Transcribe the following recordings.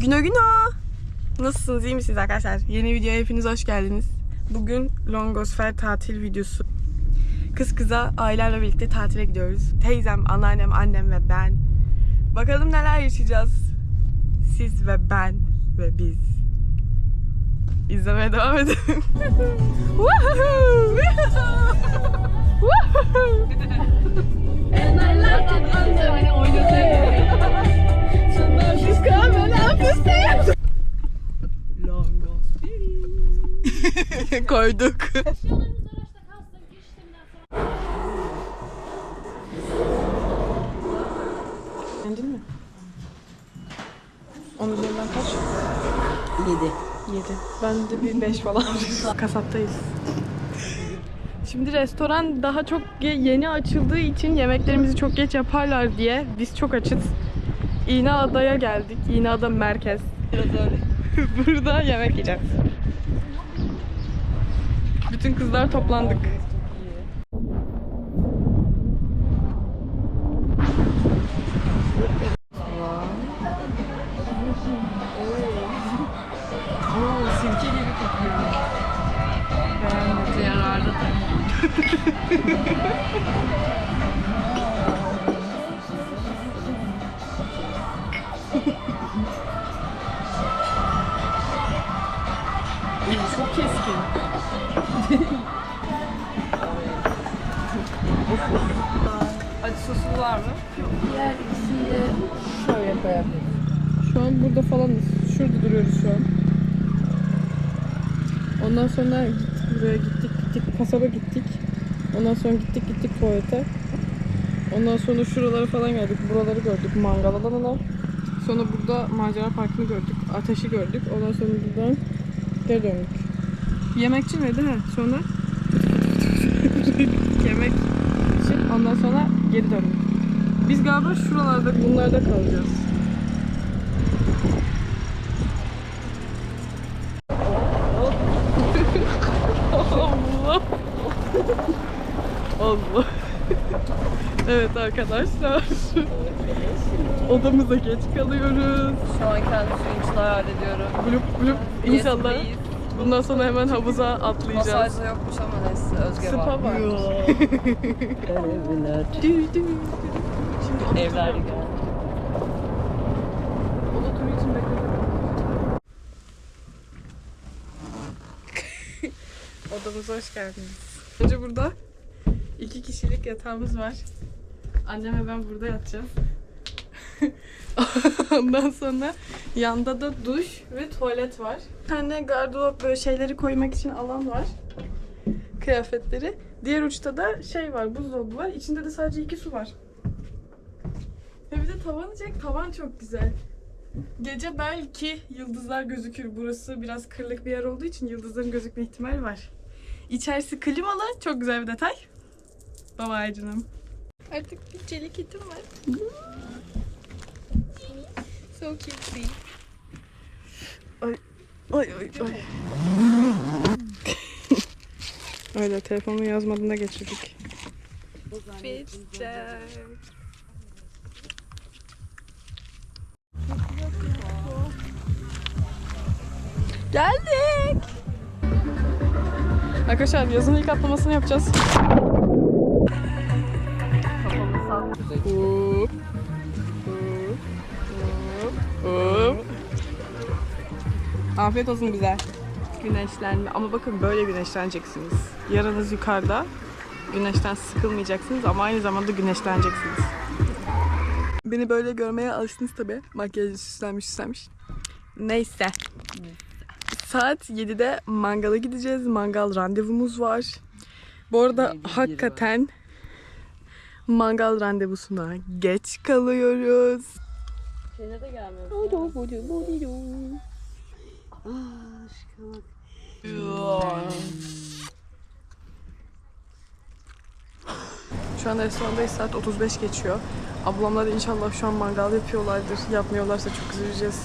Güno güno. Nasılsınız? iyi misiniz arkadaşlar? Yeni videoya hepiniz hoş geldiniz. Bugün Longosfer tatil videosu. Kız kıza ailelerle birlikte tatile gidiyoruz. Teyzem, anneannem, annem ve ben. Bakalım neler yaşayacağız. Siz ve ben ve biz. İzlemeye devam edin. Koyduk. Beğendin mi? Onun üzerinden kaç? 7. 7. Ben de bir 5 falan. Kasaptayız. Şimdi restoran daha çok yeni açıldığı için yemeklerimizi çok geç yaparlar diye biz çok açız. İğneada'ya geldik. İğneada merkez. Biraz öyle. Burada yemek yiyeceğiz. Bütün kızlar toplandık. Beğenmedi yararlı sosu var mı? Diğer ikisini de şöyle koyabiliriz. Şu an burada falanız. Şurada duruyoruz şu an. Ondan sonra gittik buraya gittik gittik kasaba gittik. Ondan sonra gittik gittik tuvalete. Ondan sonra şuralara falan geldik. Buraları gördük. Mangal alanına. Sonra burada macera parkını gördük. Ateşi gördük. Ondan sonra buradan geri döndük. Yemekçi miydi ha? Sonra yemek için. Ondan sonra geri döndük. Biz galiba şuralarda bunlarda kalacağız. Allah. Allah. evet arkadaşlar. Odamıza geç kalıyoruz. Şu an kendi suyunçla hallediyorum. Blup blup. İnşallah. Bundan sonra hemen havuza atlayacağız. Masajda yokmuş ama neyse Özge Spa var. var. Evler. Şimdi Evler geldi. Oda turu için bekledim. Odamıza hoş geldiniz. Önce burada iki kişilik yatağımız var. Annem ve ben burada yatacağız. Ondan sonra yanda da duş ve tuvalet var. Bir tane gardırop böyle şeyleri koymak için alan var. Kıyafetleri. Diğer uçta da şey var, buzdolabı var. İçinde de sadece iki su var. Ve bir de tavanı çek. Tavan çok güzel. Gece belki yıldızlar gözükür. Burası biraz kırlık bir yer olduğu için yıldızların gözükme ihtimali var. İçerisi klimalı. Çok güzel bir detay. Baba canım. Artık bir çelik itim var. So cute. Ay ay ay ay. Öyle telefonumun yazmadığında geçirdik. Bitti. Geldik. Arkadaşlar yazın ilk atlamasını yapacağız. Hop. Afiyet olsun bize. Güneşlenme. Ama bakın böyle güneşleneceksiniz. Yaranız yukarıda. Güneşten sıkılmayacaksınız ama aynı zamanda güneşleneceksiniz. Beni böyle görmeye alıştınız tabi. Makyajı süslenmiş süslenmiş. Neyse. Saat 7'de mangala gideceğiz. Mangal randevumuz var. Bu arada hakikaten mangal randevusuna geç kalıyoruz. Şeyine de gelmiyor. Şu an restorandayız. Saat 35 geçiyor. Ablamlar inşallah şu an mangal yapıyorlardır. Yapmıyorlarsa çok üzüleceğiz.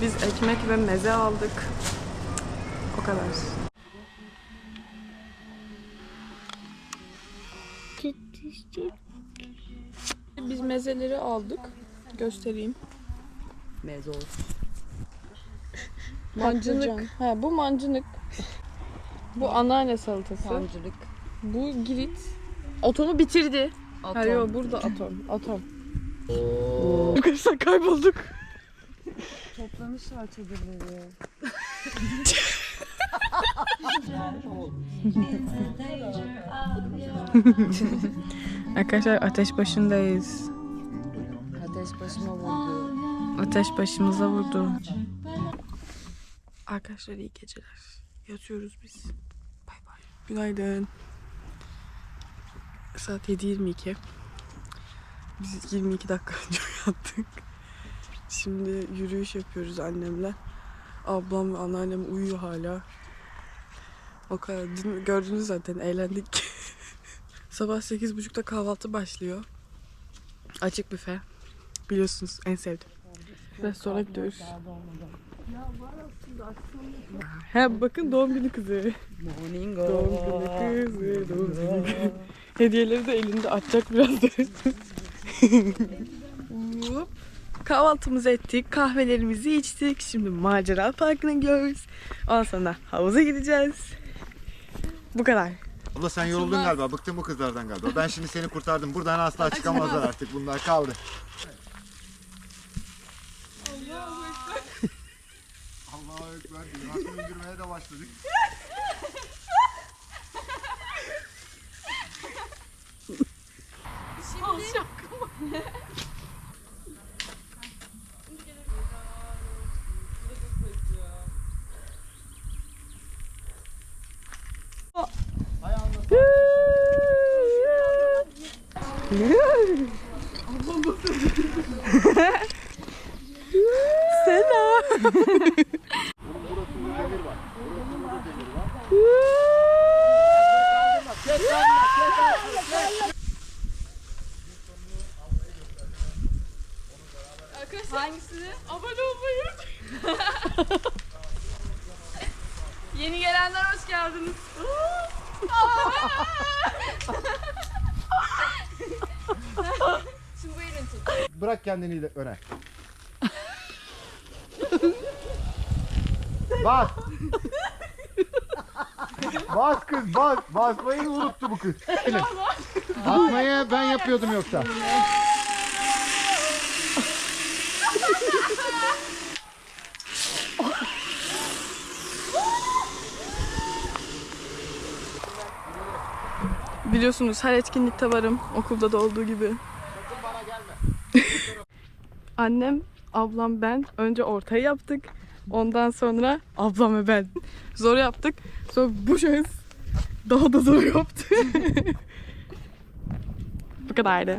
Biz ekmek ve meze aldık. O kadar. Biz mezeleri aldık. Göstereyim. Meze olsun. Mancınık. Ha bu mancınık. Bu anneanne salatası. Sancılık. Bu girit. Atomu bitirdi. Atom. Hayır yok burada atom. Atom. Arkadaşlar kaybolduk. Toplamışlar çadırları. Arkadaşlar ateş başındayız. Ateş başıma vurdu. Ateş başımıza vurdu. Arkadaşlar iyi geceler. Yatıyoruz biz. Bay bay. Günaydın. Saat 7.22. Biz 22 dakika önce yattık. Şimdi yürüyüş yapıyoruz annemle. Ablam ve anneannem uyuyor hala. O kadar. Dün gördünüz zaten eğlendik. Sabah 8.30'da kahvaltı başlıyor. Açık büfe. Biliyorsunuz en sevdim. Restorana gidiyoruz. He bakın doğum günü kızı. Morning Doğum günü kızı. Doğum günü kızı. Hediyeleri de elinde açacak birazdan. Hop. Kahvaltımızı ettik, kahvelerimizi içtik. Şimdi macera parkına gidiyoruz. Ondan sonra havuza gideceğiz. Bu kadar. Abla sen yoruldun galiba. Bıktın bu kızlardan galiba. Ben şimdi seni kurtardım. Buradan asla çıkamazlar artık. Bunlar kaldı. Ekber. Nasıl indirmeye de başladık. Selam. Hangisini? Abone olmayı Yeni gelenler hoş geldiniz. Şimdi bu elini tut. Bırak kendini ile- öne. Bas. Bas kız bas. Basmayı unuttu bu kız. Basmayı ben yapıyordum yoksa. Biliyorsunuz her etkinlikte varım. Okulda da olduğu gibi. Annem, ablam, ben önce ortayı yaptık. Ondan sonra ablam ve ben. Zor yaptık. Sonra bu şahıs daha da zor yaptı. bu kadardı.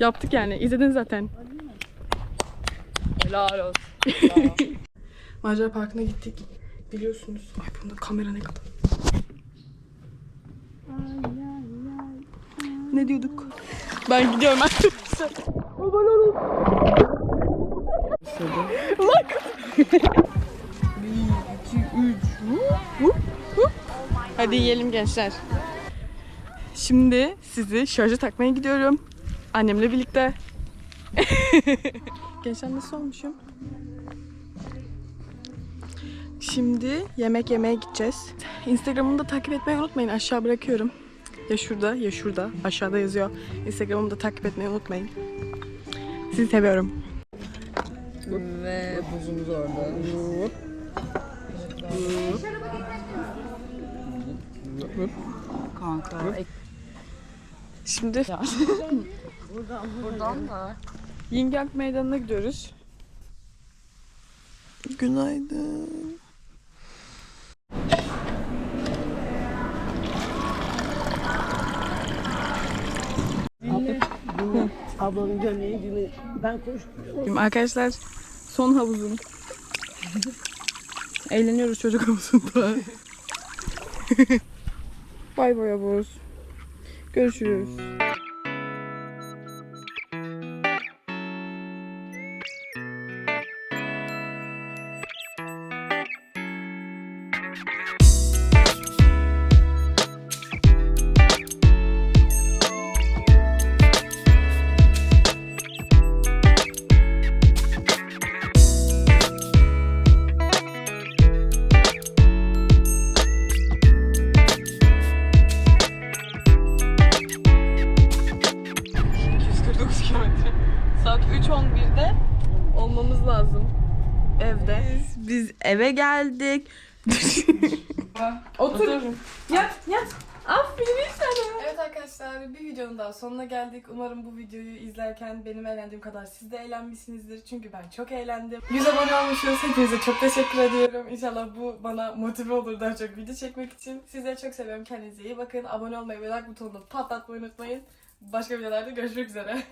Yaptık yani. İzledin zaten. Helal olsun. Macera Parkı'na gittik. Biliyorsunuz. Ay bunda kamera ne kadar. Ne diyorduk? Ben gidiyorum arkadaşlar. Abone olun. Like. Bir, iki, üç. Hup, hup. Hadi yiyelim gençler. Şimdi sizi şarja takmaya gidiyorum. Annemle birlikte. gençler nasıl olmuşum? Şimdi yemek yemeye gideceğiz. Instagram'ımı da takip etmeyi unutmayın. Aşağı bırakıyorum. Ya şurada ya şurada. Aşağıda yazıyor. Instagram'ımı da takip etmeyi unutmayın. Sizi seviyorum. Ve buzumuz orada. Kanka. Şimdi Buradan da. Yingyak Meydanı'na gidiyoruz. Günaydın. Ablanın gömleği ben koştum. Arkadaşlar son havuzum. Eğleniyoruz çocuk havuzunda. bay bay havuz. Görüşürüz. Biz eve geldik. Otur. Yat, yat. Aferin sana. Evet arkadaşlar bir videonun daha sonuna geldik. Umarım bu videoyu izlerken benim eğlendiğim kadar siz de eğlenmişsinizdir. Çünkü ben çok eğlendim. 100 abone olmuşuz. Hepinize çok teşekkür ediyorum. İnşallah bu bana motive olur daha çok video çekmek için. Sizleri çok seviyorum. Kendinize iyi bakın. Abone olmayı ve like butonunu patlatmayı unutmayın. Başka videolarda görüşmek üzere.